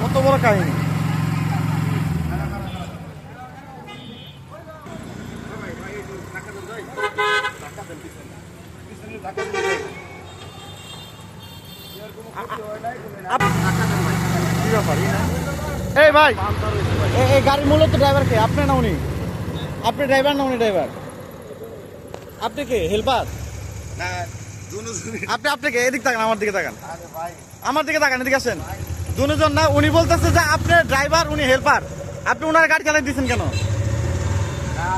কত বড় কাহিনী? এই ভাই, এই গাড়ির মূলত ড্রাইভার কে আপনি না উনি আপনি ড্রাইভার না উনি ড্রাইভার আপনি কে? হেল্পার? না, আপনি আপনি কে? এদিক তাকান আমার দিকে তাকান। আরে ভাই, আমার দিকে তাকান এদিকে আসেন। দুজন না উনি বলতেছে যে আপনি ড্রাইভার উনি হেল্পার। আপনি ওনার গাড়ি চালাই দিচ্ছেন কেন? না,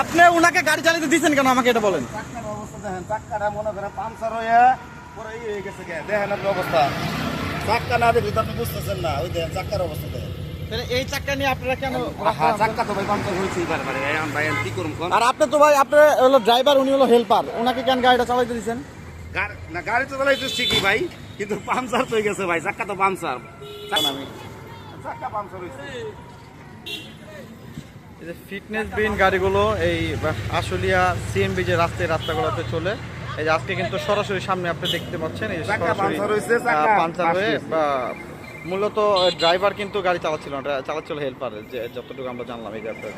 আপনি ওনাকে গাড়ি চালাতে দিচ্ছেন কেন? আমাকে এটা বলেন। চাক্কার অবস্থা দেখেন চাক্কাটা মনে করেন পাংচার হয়ে পুরো ই হয়ে গেছে গে। দেখেন আপনার অবস্থা। চাক্কা না দেখলে তো আপনি বুঝতেছেন না। ওই দেখেন চাক্কার অবস্থা দেখেন। এই চাক্কা নিয়ে আপনারা কেন হ্যাঁ চাক্কা তো ভাই পাংচার হয়েছে এবার ভাই আমি কি করুন আর আপনি তো ভাই আপনার হলো ড্রাইভার উনি হলো হেল্পার ওনাকে কেন গাড়িটা চালাইতে দিচ্ছেন গা- না গাড়ি তো চালাইতে ভাই? কিন্তু তো হয়ে গেছে ভাই চাক্কা তো পাংচার। আমি হয়েছে। এই যে ফিটনেস বিন গাড়িগুলো এই আশুলিয়া সিএমবি যে রাস্তায় রাস্তাগুলোতে চলে এই যে আজকে কিন্তু সরাসরি সামনে আপনি দেখতে পাচ্ছেন এই সরাসরি চাকা হয়ে মূলত ড্রাইভার কিন্তু গাড়ি চালাচ্ছিল না চালাচ্ছিল হেল্পার যে যতটুকু আমরা জানলাম এই যে আপনারা